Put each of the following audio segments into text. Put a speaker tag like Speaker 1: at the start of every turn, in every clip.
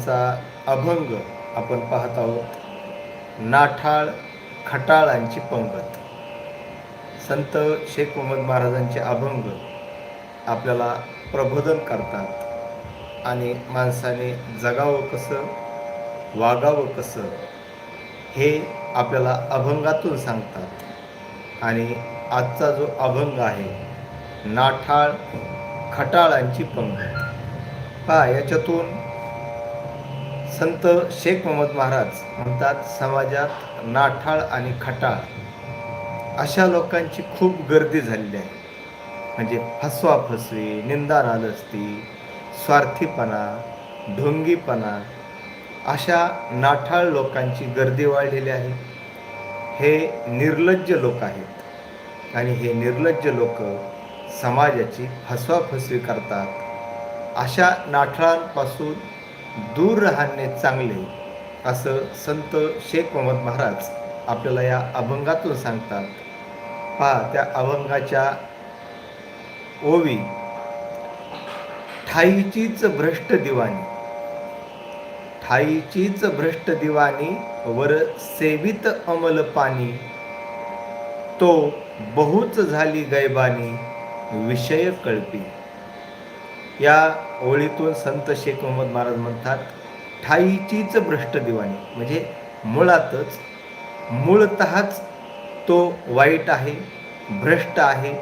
Speaker 1: यांचा अभंग आपण पाहत आहोत. नाठाळ खटाळांची पंगत. संत शेख मोहम्मद महाराजांचे अभंग आपल्याला प्रबोधन करतात आणि माणसाने जगावं कसं वागावं कसं हे आपल्याला अभंगातून सांगतात. आणि आजचा जो अभंग आहे नाठाळ खटाळांची पंगत. पहा याच्यातून संत शेख मोहम्मद महाराज म्हणतात समाजात नाठाळ आणि खटाळ अशा लोकांची खूप गर्दी झालेली आहे. म्हणजे फसवा फसवी निंदा नालस्ती स्वार्थीपणा ढोंगीपणा अशा नाठाळ लोकांची गर्दी वाढलेली आहे. हे निर्लज्ज लोक आहेत आणि हे निर्लज्ज लोक समाजाची फसवाफसवी करतात. अशा नाठाळांपासून दूर राहणे चांगले असं संत शेख मोहम्मद महाराज आपल्याला या अभंगातून सांगतात. पहा त्या अभंगाच्या ओवी ठाईचीच भ्रष्ट दिवाणी ठाईचीच भ्रष्ट दिवाणी वर सेवित अमल पाणी तो बहुच झाली गैबानी विषय कळपी. या ओळीतून संत शेख मोहम्मद महाराज म्हणतात ठाईचीच भ्रष्ट दिवाणी. म्हणजे मुळातच मूळतःच तो वाईट आहे भ्रष्ट आहे.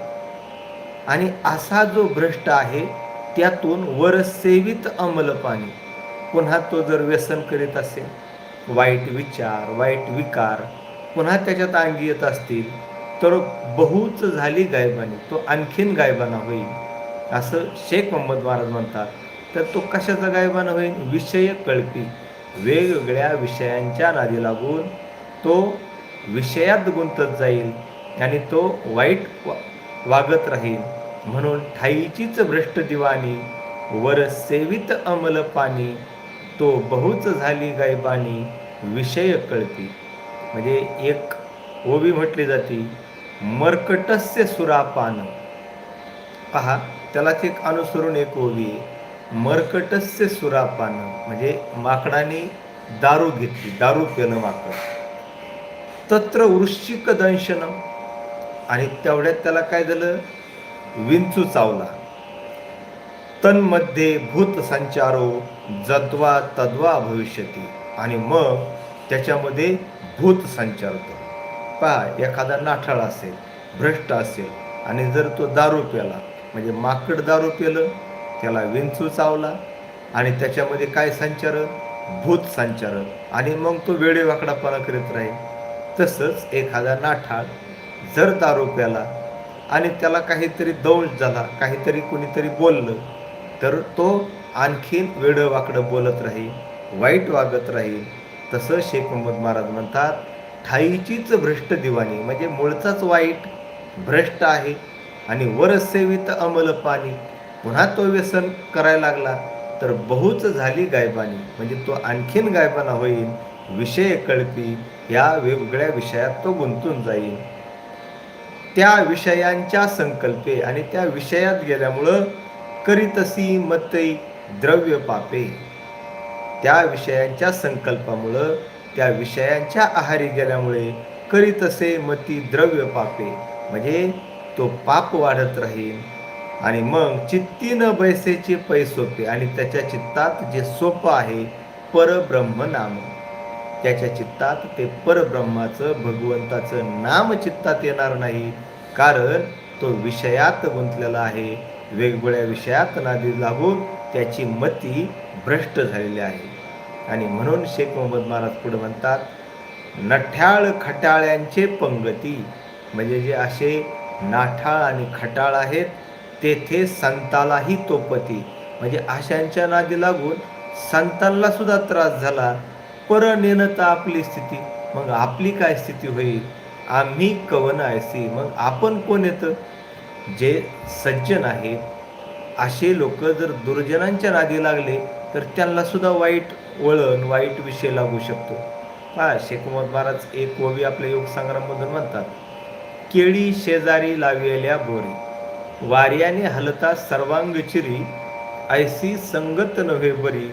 Speaker 1: आणि असा जो भ्रष्ट आहे त्यातून वर सेवित अंमल पाणी. पुन्हा तो जर व्यसन करीत असेल वाईट विचार वाईट विकार पुन्हा त्याच्यात अंगी येत असतील तर बहुच झाली गायबानी. तो आणखीन गायबाना होईल. असं शेख मोहम्मद महाराज म्हणतात. तर तो कशाचा गायबाना होईल विषय कळपी. वेगवेगळ्या विषयांच्या नादी लागून तो विषयात गुंतत जाईल आणि तो वाईट वा- वागत राहील. म्हणून ठाईचीच भ्रष्ट दिवाणी वर सेवित अमल पाणी तो बहुच झाली गायबानी विषय कळपी. म्हणजे एक ओवी म्हटली जाते मर्कटस्य सुरापान. पहा त्यालाच एक अनुसरून एक ओवी आहे मर्कटस्य म्हणजे माकडाने दारू घेतली दारू पिणं माकड. तत्र वृश्चिक दंशनम आणि तेवढ्यात त्याला काय झालं? विंचू चावला. तन्मध्ये भूत संचारो जद्वा तद्वा भविष्यती आणि मग त्याच्यामध्ये भूत संचारतो. पहा एखादा नाठाळ असेल भ्रष्ट असेल आणि जर तो दारू प्याला म्हणजे माकड दारू पिलं त्याला विंचू चावला आणि त्याच्यामध्ये काय संचार? भूत संचार. आणि मग तो वेडेवाकडापणा करीत राहील. तसंच एखादा नाठाळ जर दारू प्याला आणि त्याला काहीतरी दंश झाला काहीतरी कुणीतरी बोललं तर तो आणखीन वेडं वाकडं बोलत राहील वाईट वागत राहील. तसं शेख मोहम्मद महाराज म्हणतात ठाईचीच भ्रष्ट दिवाणी. म्हणजे मूळचाच वाईट भ्रष्ट आहे. आणि वरसेवित अमल पाणी. पुन्हा तो व्यसन करायला लागला तर बहुच झाली गायबानी. म्हणजे तो आणखीन गायबाना होईल विषय कळपी या वेगवेगळ्या विषयात तो गुंतून जाईल त्या विषयांच्या संकल्पे आणि त्या विषयात गेल्यामुळं करीतसी मतई द्रव्य पापे. त्या विषयांच्या संकल्पामुळं त्या विषयांच्या आहारी गेल्यामुळे करीतसे मती द्रव्य पापे. म्हणजे तो पाप वाढत राहील. आणि मग चित्तीनं बैसेचे पै सोपे आणि त्याच्या चित्तात जे सोपं आहे परब्रह्म नाम. त्याच्या चित्तात ते परब्रह्माचं भगवंताचं नाम चित्तात येणार नाही. कारण तो विषयात गुंतलेला आहे. वेगवेगळ्या विषयात नादी लागून त्याची मती भ्रष्ट झालेली आहे. आणि म्हणून शेख मोहम्मद महाराज पुढे म्हणतात नठ्याळ खटाळ्यांचे पंगती. म्हणजे जे असे नाठाळ आणि खटाळ आहेत. तेथे संतालाही तोपती म्हणजे आशांच्या नादी लागून संतांना सुद्धा त्रास झाला. परनेनता आपली स्थिती. मग आपली काय स्थिती होईल? आम्ही कवन आयसी. मग आपण कोण येतं? जे सज्जन आहेत असे लोक जर दुर्जनांच्या नादी लागले तर त्यांना सुद्धा वाईट वळण वाईट विषय लागू शकतो. हा शेख मोहम्मद महाराज एक कवी आपल्या योग संग्राममधून म्हणतात. केळी शेजारी लाविलेल्या बोरी. वार्याने हलता सर्वांग चिरी ऐसी संगत नव्हे बरी.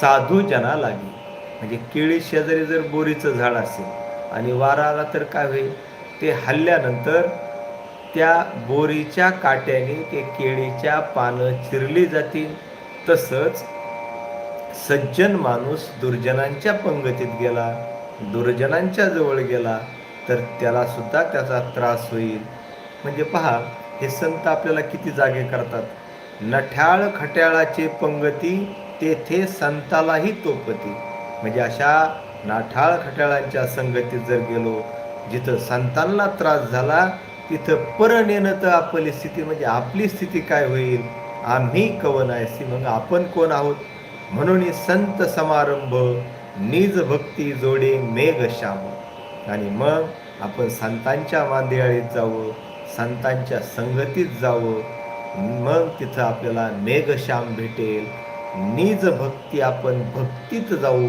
Speaker 1: साधू जना लागी. म्हणजे केळी शेजारी जर बोरीचं झाड असेल आणि वारा आला तर काय होईल? ते हल्ल्यानंतर त्या बोरीच्या काट्याने ते केळीच्या पानं चिरली जातील. तसंच सज्जन माणूस दुर्जनांच्या पंगतीत गेला दुर्जनांच्या जवळ गेला. तर त्यालासुद्धा त्याचा त्रास होईल. म्हणजे पहा हे संत आपल्याला किती जागे करतात. नठ्याळ खट्याळाचे पंगती तेथे संतालाही तोपती. म्हणजे अशा नाठाळ खट्याळांच्या संगतीत जर गेलो जिथं संतांना त्रास झाला तिथं पर नेणं तर आपली स्थिती म्हणजे आपली स्थिती काय होईल? आम्ही कवन आहे मग आपण कोण आहोत? म्हणून संत समारंभ निज भक्ती जोडे मेघ श्याम. आणि मग आपण संतांच्या मांदियाळीत जावं संतांच्या संगतीत जावं. मग तिथं आपल्याला मेघश्याम भेटेल. निज भक्ती आपण भक्तीत जाऊ.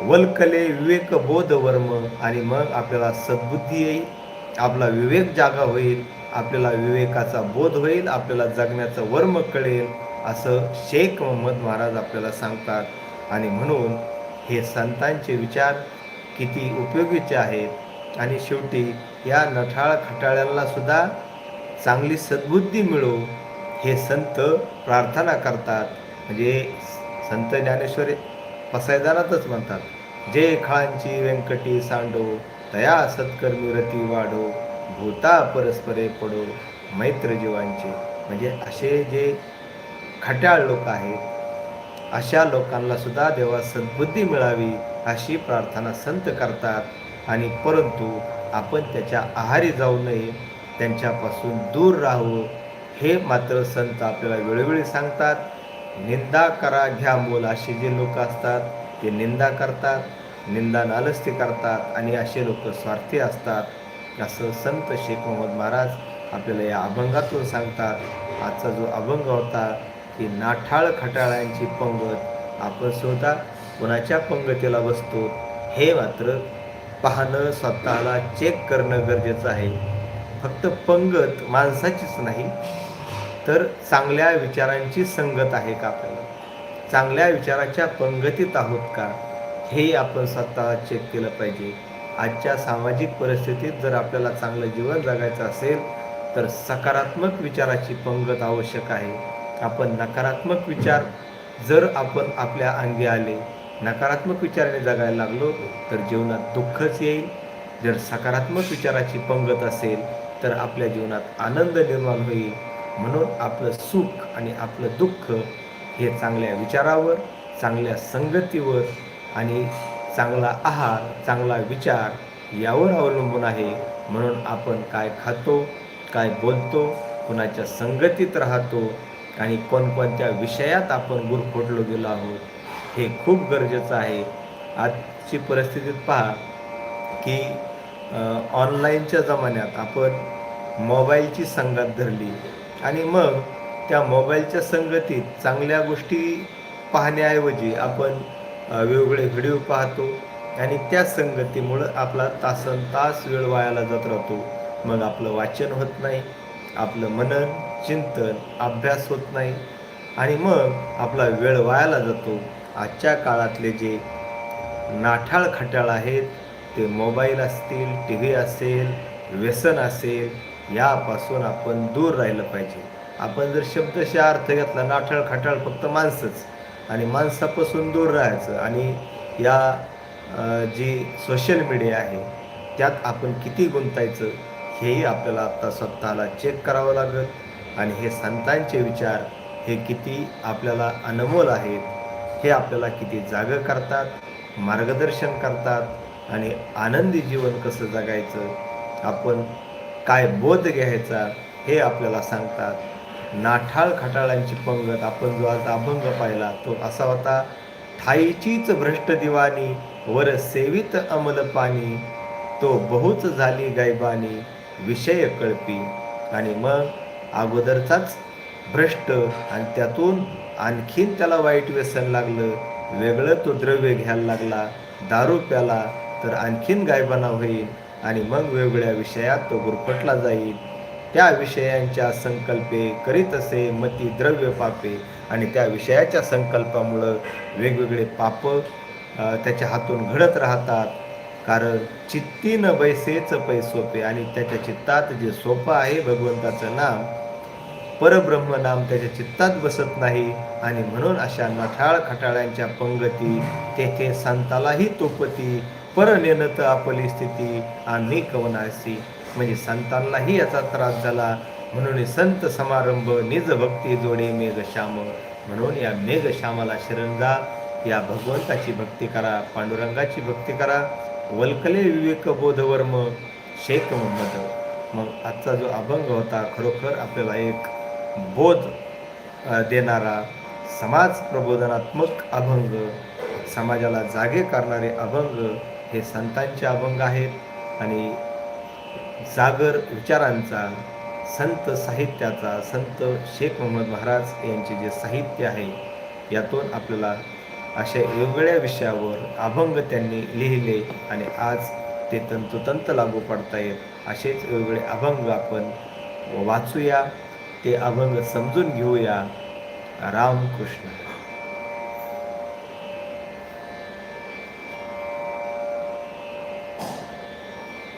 Speaker 1: वल्कले विवेक बोध वर्म आणि मग आपल्याला सद्बुद्धी येईल आपला विवेक जागा होईल आपल्याला विवेकाचा बोध होईल आपल्याला जगण्याचं वर्म कळेल असं शेख मोहम्मद महाराज आपल्याला सांगतात. आणि म्हणून हे संतांचे विचार किती उपयोगीचे आहेत. आणि शेवटी या नठाळ खटाळ्यांना सुद्धा चांगली सद्बुद्धी मिळो हे संत प्रार्थना करतात. म्हणजे संत ज्ञानेश्वर पसायदानातच म्हणतात. जे खळांची व्यंकटी सांडो तया सत्कर्मी रती वाढो भूता परस्परे पडो मैत्र जीवांचे. म्हणजे असे जे खट्याळ लोक आहेत अशा लोकांना सुद्धा देवा सद्बुद्धी मिळावी अशी प्रार्थना संत करतात. आणि परंतु आपण त्याच्या आहारी जाऊ नये त्यांच्यापासून दूर राहू. हे मात्र संत आपल्याला वेळोवेळी सांगतात. निंदा करा घ्या मोल असे जे लोक असतात ते निंदा करतात. निंदा नालस्ती करतात आणि असे लोक स्वार्थी असतात. असं संत शेख मोहम्मद महाराज आपल्याला या अभंगातून सांगतात. आजचा जो अभंग होता की नाठाळ खटाळ्यांची पंगत आपण स्वतः कोणाच्या पंगतीला बसतो? हे मात्र पाहणं स्वतःला चेक करणं गरजेचं आहे. फक्त पंगत माणसाचीच नाही तर चांगल्या विचारांची संगत आहे का आपल्याला? चांगल्या विचाराच्या पंगतीत आहोत का? हे आपण स्वतः चेक केलं पाहिजे. आजच्या सामाजिक परिस्थितीत जर आपल्याला चांगलं जीवन जगायचं असेल तर सकारात्मक विचाराची पंगत आवश्यक आहे. आपण नकारात्मक विचार जर आपण आपल्या अंगी आले नकारात्मक विचाराने जगायला लागलो तर जीवनात दुःखच येईल. जर सकारात्मक विचाराची पंगत असेल तर आपल्या जीवनात आनंद निर्माण होईल. म्हणून आपलं सुख आणि आपलं दुःख हे चांगल्या विचारावर चांगल्या संगतीवर आणि चांगला आहार चांगला विचार यावर अवलंबून आहे. म्हणून आपण काय खातो काय बोलतो कुणाच्या संगतीत राहतो आणि कोणकोणत्या विषयात आपण गुरफोडलो गेलो आहोत हे खूप गरजेचं आहे. आजची परिस्थितीत पहा की ऑनलाईनच्या जमान्यात आपण मोबाईलची संगत धरली आणि मग त्या मोबाईलच्या संगतीत चांगल्या गोष्टी पाहण्याऐवजी आपण वेगवेगळे व्हिडिओ पाहतो आणि त्या संगतीमुळं आपला तासन तास वेळ वायाला जात राहतो. मग आपलं वाचन होत नाही आपलं मनन चिंतन अभ्यास होत नाही. आणि मग आपला वेळ वायाला जातो. आजच्या काळातले जे नाठाळ खटाळ आहेत ते मोबाईल असतील टी व्ही असेल व्यसन असेल यापासून आपण दूर राहिलं पाहिजे. आपण जर शब्दशा अर्थ घेतला नाठाळ खटाळ फक्त माणसंच. आणि माणसापासून दूर राहायचं. आणि या जी सोशल मीडिया आहे त्यात आपण किती गुंतायचं हेही आपल्याला आत्ता स्वतःला चेक करावं लागेल. आणि हे संतांचे विचार हे किती आपल्याला अनमोल आहेत हे आपल्याला किती जागं करतात मार्गदर्शन करतात आणि आनंदी जीवन कसं जगायचं आपण काय बोध घ्यायचा हे आपल्याला सांगतात. नाठाळ खटाळांची पंगत आपण जो आज अभंग पाहिला तो असा होता ठाईचीच भ्रष्ट दिवाणी वर सेवित अमल पाणी तो बहुच झाली गायबानी विषय कळपी. आणि मग अगोदरचाच भ्रष्ट आणि त्यातून आणखीन त्याला वाईट व्यसन लागलं वेगळं तो द्रव्य घ्यायला लागला दारू प्याला तर आणखीन गायबाना होईल आणि मग वेगवेगळ्या विषयात तो गुरफटला जाईल. त्या विषयांच्या संकल्पे करीत असे मती द्रव्य पापे आणि त्या विषयाच्या संकल्पामुळं वेगवेगळे पाप त्याच्या हातून घडत राहतात. कारण चित्ती न बैसेच पैसोपे आणि त्याच्या चित्तात जे सोपं आहे भगवंताचं नाम परब्रह्म नाम त्याच्या चित्तात बसत नाही आणि म्हणून अशा नठाळ खटाळ्यांच्या पंगती तेथे संतालाही तोपती परनेनत आपली स्थिती आम्ही कवनासी. म्हणजे संतांनाही याचा त्रास झाला. म्हणून संत समारंभ निज भक्ती जोडे मेघश्याम. म्हणून या मेघश्यामाला शरण जा. या भगवंताची भक्ती करा पांडुरंगाची भक्ती करा. वल्कले विवेक बोधवर्म शेख मोहम्मद मग आजचा जो अभंग होता खरोखर आपल्याला एक बोध देणारा समाज प्रबोधनात्मक अभंग समाजाला जागे करणारे अभंग हे संतांचे अभंग आहेत. आणि जागर विचारांचा संत साहित्याचा संत शेख मोहम्मद महाराज यांचे जे साहित्य आहे यातून आपल्याला अशा वेगवेगळ्या विषयावर अभंग त्यांनी लिहिले आणि आज ते तंतोतंत लागू पडतायत. असेच वेगवेगळे अभंग आपण वाचूया. ते अभंग समजून घेऊया. रामकृष्ण.